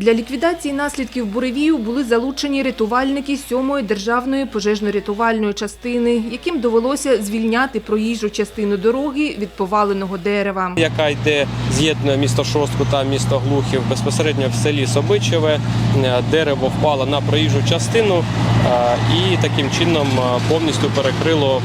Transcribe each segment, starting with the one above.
Для ліквідації наслідків буревію були залучені рятувальники 7-ї державної пожежно-рятувальної частини, яким довелося звільняти проїжджу частину дороги від поваленого дерева. яка йде з'єднує місто Шостку та місто Глухів безпосередньо в селі Собичеве. Е, Дерево впало на проїжджу частину е, і таким чином е, повністю перекрило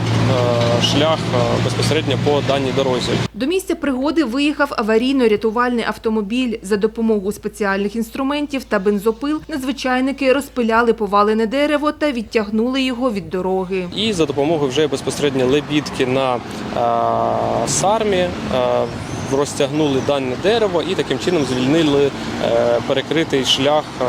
шлях безпосередньо по даній дорозі. До місця пригоди виїхав аварійно-рятувальний автомобіль. За допомогою спеціальних інструментів та бензопил надзвичайники розпиляли повалене дерево та відтягнули його від дороги. І за допомогою вже безпосередньо лебідки на е, сармі е, розтягнули дане дерево і таким чином звільнили е, перекритий шлях е,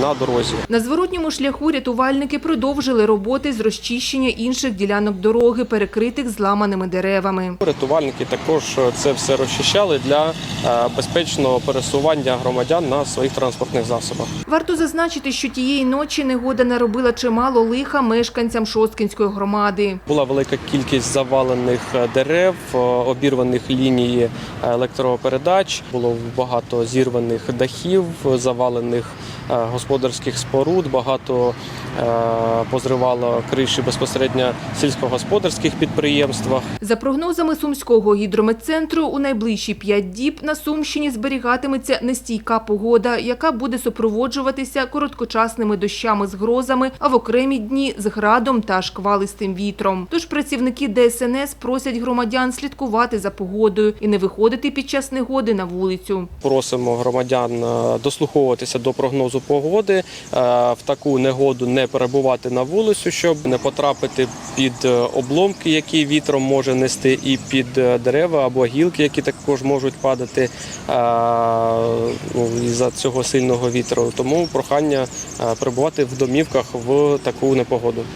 на дорозі. На зворотньому шляху рятувальники продовжили роботи з розчищення інших ділянок дороги, перекритих зламаними деревами. Рятувальники також це все розчищали для е, безпечного пересування громадян на своїх транспортних засобах. Варто зазначити, що тієї ночі негода наробила чимало лиха мешканцям Шосткинської громади. Була велика кількість завалених е, дерев, е, обірваних ліній електропередач. Було багато зірваних дахів, завалених е, господарських споруд. Багато е, позривало криші безпосередньо сільськогосподарських підприємствах. За прогнозами Сумського гідрометцентру, у найближчі п'ять діб на Сумщині зберігатиметься нестійка погода, яка буде супроводжуватися короткочасними дощами з грозами, а в окремі дні з градом та шквалистим вітром. Тож працівники ДСНС просять громадян слідкувати за погодою і не виходити під час негоди на вулицю. Просимо громадян е, дослуховуватися до прогнозу погоди, е, в таку негоду не перебувати на вулицю, щоб не потрапити під е, обломки, які вітром може нести, і під дерева або гілки, які також можуть падати ну, із-за цього сильного вітру. Тому прохання перебувати в домівках в таку непогоду.